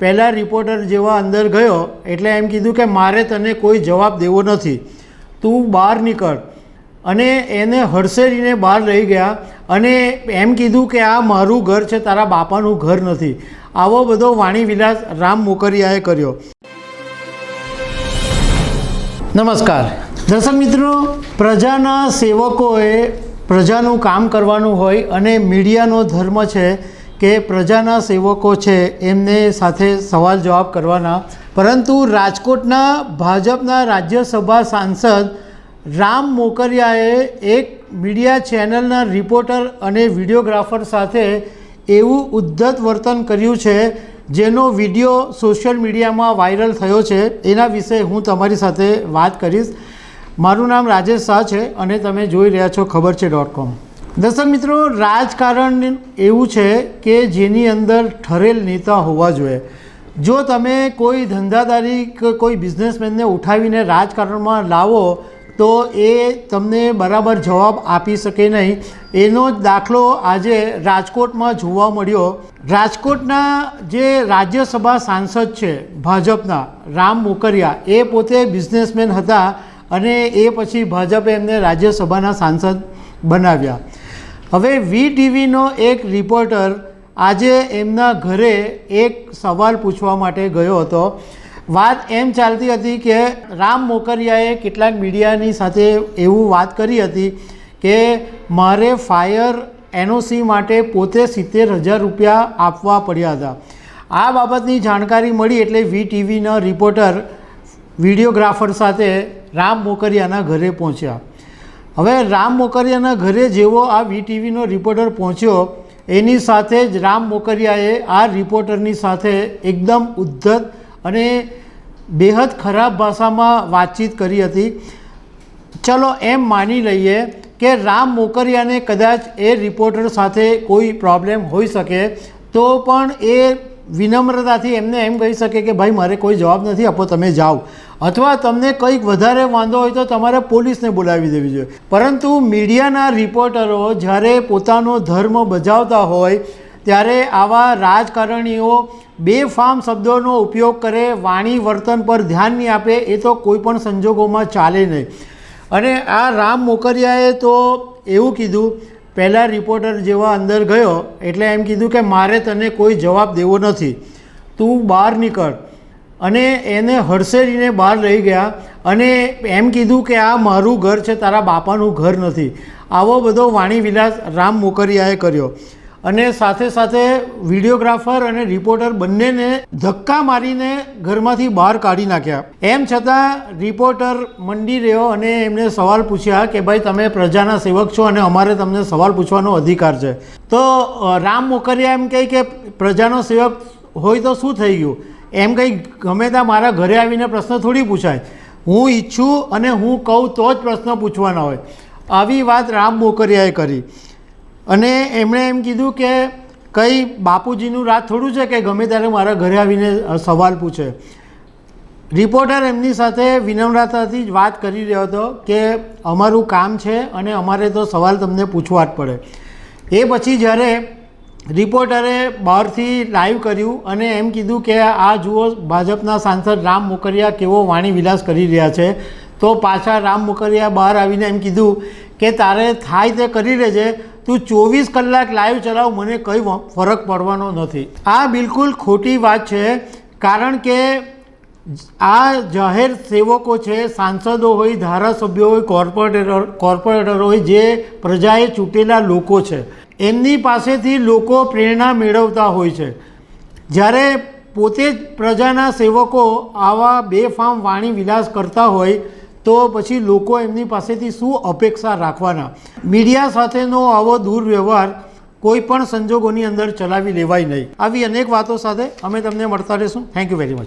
પહેલાં રિપોર્ટર જેવા અંદર ગયો, એટલે એમ કીધું કે મારે તને કોઈ જવાબ દેવો નથી. તું બહાર નીકળ. અને એને હડસેરીને બહાર લઈ ગયા અને એમ કીધું કે આ મારું ઘર છે, તારા બાપાનું ઘર નથી. આવો બધો વાણી વિલાસ રામ મોકરિયાએ કર્યો. નમસ્કાર. દર્શક મિત્રો, પ્રજાના સેવકોએ પ્રજાનું કામ કરવાનું હોય અને મીડિયાનો ધર્મ છે કે પ્રજાના સેવકો છે એમને સાથે સવાલ જવાબ કરવાના. પરંતુ રાજકોટના ભાજપના રાજ્યસભા સાંસદ રામ મોકરિયાએ એક મીડિયા ચેનલના રિપોર્ટર અને વિડીયોગ્રાફર સાથે એવું ઉદ્ધત વર્તન કર્યું છે, જેનો વીડિયો સોશિયલ મીડિયામાં વાયરલ થયો છે. એના વિશે હું તમારી સાથે વાત કરીશ. મારું નામ રાજેશ શાહ છે અને તમે જોઈ રહ્યા છો ખબર છે ડોટ કોમ. દર્શક મિત્રો, રાજકારણ એવું છે કે જેની અંદર ઠરેલ નેતા હોવા જોઈએ. જો તમે કોઈ ધંધાદારી કે કોઈ બિઝનેસમેનને ઉઠાવીને રાજકારણમાં લાવો, તો એ તમને બરાબર જવાબ આપી શકે નહીં. એનો જ દાખલો આજે રાજકોટમાં જોવા મળ્યો. રાજકોટના જે રાજ્યસભા સાંસદ છે, ભાજપના, રામ મોકરિયા, એ પોતે બિઝનેસમેન હતા અને એ પછી ભાજપે એમને રાજ્યસભાના સાંસદ બનાવ્યા. હવે વી ટીવીનો એક રિપોર્ટર આજે એમના ઘરે એક સવાલ પૂછવા માટે ગયો હતો. વાત એમ ચાલતી હતી કે રામ મોકરિયાએ કેટલાક મીડિયાની સાથે એવું વાત કરી હતી કે મારે ફાયર એનઓસી માટે પોતે સિત્તેર હજાર રૂપિયા આપવા પડ્યા હતા. આ બાબતની જાણકારી મળી એટલે વી ટીવીના રિપોર્ટર વિડીયોગ્રાફર સાથે રામ મોકરિયાના ઘરે પહોંચ્યા. હવે રામ મોકરિયાના ઘરે જેવો આ વીટીવીનો રિપોર્ટર પહોંચ્યો, એની સાથે જ રામ મોકરિયાએ આ રિપોર્ટરની સાથે એકદમ ઉદ્ધત અને બેહદ ખરાબ ભાષામાં વાતચીત કરી હતી. ચલો એમ માની લઈએ કે રામ મોકરિયાને કદાચ એ રિપોર્ટર સાથે કોઈ પ્રોબ્લેમ હોઈ શકે, તો પણ એ વિનમ્રતાથી એમને એમ કહી શકે કે, ભાઈ, મારે કોઈ જવાબ નથી આપો તમે જાઓ. અથવા તમને કંઈક વધારે વાંધો હોય તો તમારે પોલીસને બોલાવી દેવી જોઈએ. પરંતુ મીડિયાના રિપોર્ટરો જ્યારે પોતાનો ધર્મ બજાવતા હોય, ત્યારે આવા રાજકારણીઓ બે ફામ શબ્દોનો ઉપયોગ કરે, વાણી વર્તન પર ધ્યાન નહીં આપે, એ તો કોઈ પણ સંજોગોમાં ચાલે નહીં. અને આ રામ મોકરિયાએ તો એવું કીધું, પહેલાં રિપોર્ટર જેવા અંદર ગયો, એટલે એમ કીધું કે મારે તને કોઈ જવાબ દેવો નથી. તું બહાર નીકળ. અને એને હડસેરીને બહાર લઈ ગયા અને એમ કીધું કે આ મારું ઘર છે, તારા બાપાનું ઘર નથી. આવો બધો વાણી વિલાસ રામ મોકરિયાએ કર્યો. અને સાથે સાથે વિડીયોગ્રાફર અને રિપોર્ટર બંનેને ધક્કા મારીને ઘરમાંથી બહાર કાઢી નાખ્યા. એમ છતાં રિપોર્ટર મંડી રહ્યો અને એમને સવાલ પૂછ્યા કે ભાઈ, તમે પ્રજાના સેવક છો અને અમારે તમને સવાલ પૂછવાનો અધિકાર છે. તો રામ મોકરિયા એમ કહે કે પ્રજાનો સેવક હોય તો શું થઈ ગયું? એમ કંઈ ગમે ત્યાં મારા ઘરે આવીને પ્રશ્ન થોડી પૂછાય. હું ઈચ્છું અને હું કહું તો જ પ્રશ્ન પૂછવાના હોય. આવી વાત રામ મોકરિયાએ કરી. અને એમણે એમ કીધું કે કંઈ બાપુજીનું રાત થોડું છે કે ગમે ત્યારે મારા ઘરે આવીને સવાલ પૂછે. રિપોર્ટર એમની સાથે વિનમ્રતાથી જ વાત કરી રહ્યો હતો કે અમારું કામ છે અને અમારે તો સવાલ તમને પૂછવા જ પડે. એ પછી જ્યારે રિપોર્ટરે બહારથી લાઈવ કર્યું અને એમ કીધું કે આ જુઓ ભાજપના સાંસદ રામ મોકરિયા કેવો વાણી વિલાસ કરી રહ્યા છે. તો પાછા રામ મોકરિયા બહાર આવીને એમ કીધું કે તારે થાય તે કરી લેજે, તું ચોવીસ કલાક લાઈવ ચલાવ, મને કંઈ ફરક પડવાનો નથી. આ બિલકુલ ખોટી વાત છે, કારણ કે આ જાહેર સેવકો છે, સાંસદો હોય, ધારાસભ્યો હોય, કોર્પોરેટર કોર્પોરેટર હોય, જે પ્રજાએ ચૂંટેલા લોકો છે. એમની પાસેથી લોકો પ્રેરણા મેળવતા હોય છે. જ્યારે પોતે જ પ્રજાના સેવકો આવા બેફામ વાણી વિલાસ કરતા હોય, તો પછી લોકો એમની પાસેથી શું અપેક્ષા રાખવાના? મીડિયા સાથેનો આવો દુર્વ્યવહાર કોઈ પણ સંજોગોની અંદર ચલાવી લેવાય નહીં. આવી અનેક વાતો સાથે અમે તમને મળતા રહીશું. Thank you very much